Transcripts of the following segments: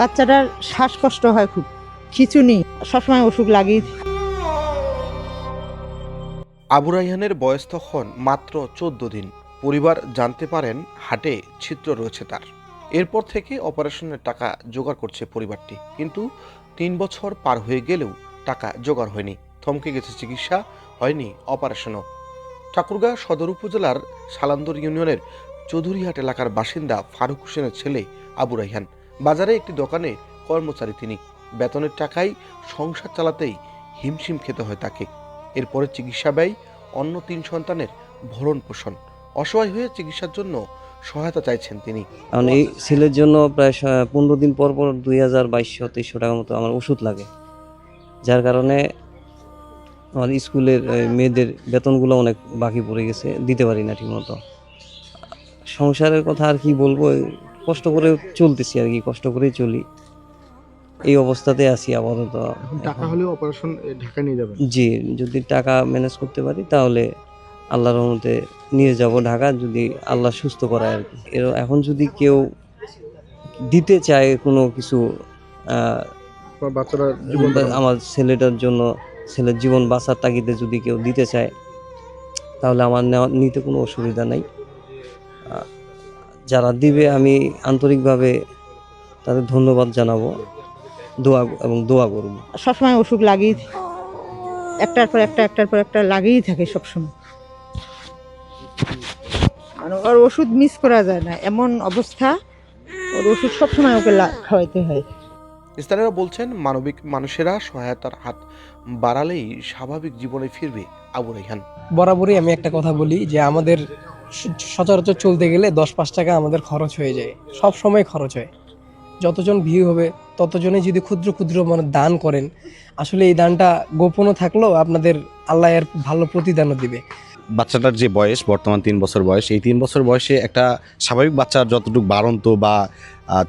বাচ্চাটার শ্বাসকষ্ট হয় খুব। খিচুনি, সবসময় অসুখ লাগেই আবু রাইহানের বয়স তখন মাত্র চোদ্দ দিন। পরিবার জানতে পারেন হাটে ছিদ্র রয়েছে তার। এরপর থেকে অপারেশনের টাকা জোগাড় করছে পরিবারটি। কিন্তু তিন বছর পার হয়ে গেলেও টাকা জোগাড় হয়নি। থমকে গেছে চিকিৎসা, হয়নি অপারেশনও। ঠাকুরগাঁ সদর উপজেলার সালান্দর ইউনিয়নের চৌধুরীহাট এলাকার বাসিন্দা ফারুক হোসেনের ছেলে আবু রাইহান বাজারে একটি দোকানে কর্মচারী তিনি। বেতনের টাকায় সংসার চালাতেই হিমশিম খেতে হয় তাকে। এরপরে চিকিৎসা ব্যয়, অন্য তিন সন্তানের ভরণ পোষণ। অসহায় হয়ে চিকিৎসার জন্য সহায়তা চাইছেন তিনি। কারণ এই ছেলের জন্য প্রায় পনেরো দিন পর পর দুই হাজার বাইশশো তেইশশো টাকার মতো আমার ওষুধ লাগে। যার কারণে আমার স্কুলের মেয়েদের বেতনগুলো অনেক বাকি পড়ে গেছে, দিতে পারি না ঠিকমতো। সংসারের কথা আর কি বলব কষ্ট করে চলতেছি আর কি কষ্ট করেই চলি। এই অবস্থাতে আছি আপাতত। টাকা হলে অপারেশন ঢাকা নিয়ে যাবেন? জি যদি টাকা ম্যানেজ করতে পারি তাহলে আল্লাহর রহমতে নিয়ে যাব ঢাকা যদি আল্লাহ সুস্থ করায় আর কি। এর এখন যদি কেউ দিতে চায় কোনো কিছু বাচ্চারা আমার ছেলেটার জন্য ছেলের জীবন বাঁচার তাগিদে যদি কেউ দিতে চায় তাহলে আমার নিতে কোনো অসুবিধা নাই। যারা দিবে আমি আন্তরিকভাবে তাদের ধন্যবাদ জানাব দোয়া এবং দোয়া করব। সবসময় অসুখ লাগেই একটার পর একটা একটার পর একটা লাগেই থাকে সবসময়। মানে ওর ওষুধ মিস করা যায় না। এমন অবস্থা ওর ওষুধ সবসময় ওকে লা- খাওয়াইতে হয়। স্থানীয়রা বলছেন মানবিক মানুষেরা সহায়তার হাত বাড়ালেই স্বাভাবিক জীবনে ফিরবে আবু রাইহান। বরাবরই আমি একটা কথা বলি যে আমাদের সচরাচর চলতে গেলে দশ পাঁচ টাকা আমাদের খরচ হয়ে যায়। সব সময় খরচ হয়। যতজন ভিউ হবে, ততজনে যদি ক্ষুদ্র ক্ষুদ্র মানে দান করেন, আসলে এই দানটা গোপনও থাকলেও আপনাদের আল্লাহ এর ভালো প্রতিদানও দিবে। বাচ্চাটার যে বয়স, বর্তমান তিন বছর বয়স, এই তিন বছর বয়সে একটা স্বাভাবিক বাচ্চার যতটুকু বাড়ন্ত বা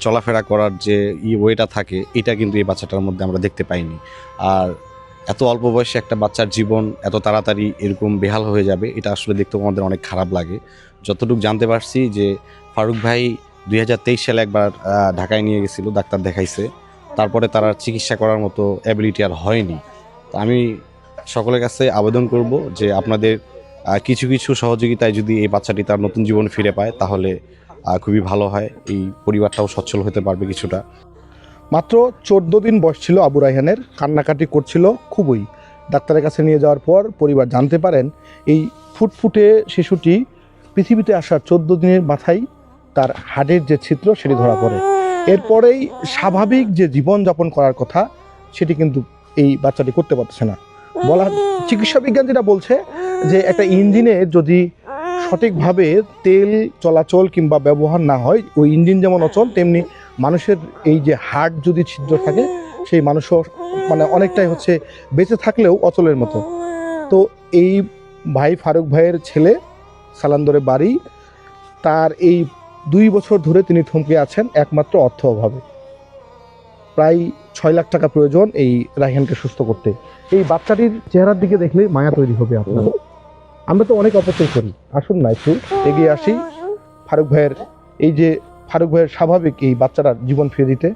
চলাফেরা করার যে ই ওয়েটা থাকে, এটা কিন্তু এই বাচ্চাটার মধ্যে আমরা দেখতে পাইনি। আর এত অল্প বয়সে একটা বাচ্চার জীবন এত তাড়াতাড়ি এরকম বেহাল হয়ে যাবে, এটা আসলে দেখতেও আমাদের অনেক খারাপ লাগে। যতটুকু জানতে পারছি যে ফারুক ভাই দুই হাজার তেইশ সালে একবার ঢাকায় নিয়ে গেছিল, ডাক্তার দেখাইছে। তারপরে তারা চিকিৎসা করার মতো অ্যাবিলিটি আর হয়নি। তো আমি সকলের কাছে আবেদন করব যে আপনাদের কিছু কিছু সহযোগিতায় যদি এই বাচ্চাটি তার নতুন জীবন ফিরে পায়, তাহলে খুবই ভালো হয়। এই পরিবারটাও সচ্ছল হতে পারবে কিছুটা। মাত্র চোদ্দ দিন বয়স ছিল আবু রাইহানের, কান্নাকাটি করছিল খুবই। ডাক্তারের কাছে নিয়ে যাওয়ার পর পরিবার জানতে পারেন, এই ফুটফুটে শিশুটি পৃথিবীতে আসার চোদ্দ দিনের মাথায় তার হাড়ের যে ছিদ্র, সেটি ধরা পড়ে। এরপরেই স্বাভাবিক যে জীবনযাপন করার কথা, সেটি কিন্তু এই বাচ্চাটি করতে পারছে না। বলা, চিকিৎসা বিজ্ঞান যেটা বলছে যে একটা ইঞ্জিনে যদি সঠিকভাবে তেল চলাচল কিংবা ব্যবহার না হয়, ওই ইঞ্জিন যেমন অচল, তেমনি মানুষের এই যে হার্ট যদি ছিদ্র থাকে, সেই মানুষও মানে অনেকটাই হচ্ছে বেঁচে থাকলেও অচলের মতো। তো এই ভাই ফারুক ভাইয়ের ছেলে, সালান্দরে বাড়ি, তার এই দুই বছর ধরে তিনি থমকে আছেন একমাত্র অর্থ অভাবে। প্রায় ছয় লাখ টাকা প্রয়োজন এই রাহিয়ানকে সুস্থ করতে। এই বাচ্চাটির চেহারার দিকে দেখলেই মায়া তৈরি হবে আপনার। আমরা তো অনেক অপচয় করি। আসুন না একটু এগিয়ে আসি। ফারুক ভাইয়ের এই যে ফারুক ভাইয়ের স্বাভাবিক এই বাচ্চাটার জীবন ফিরে দিতে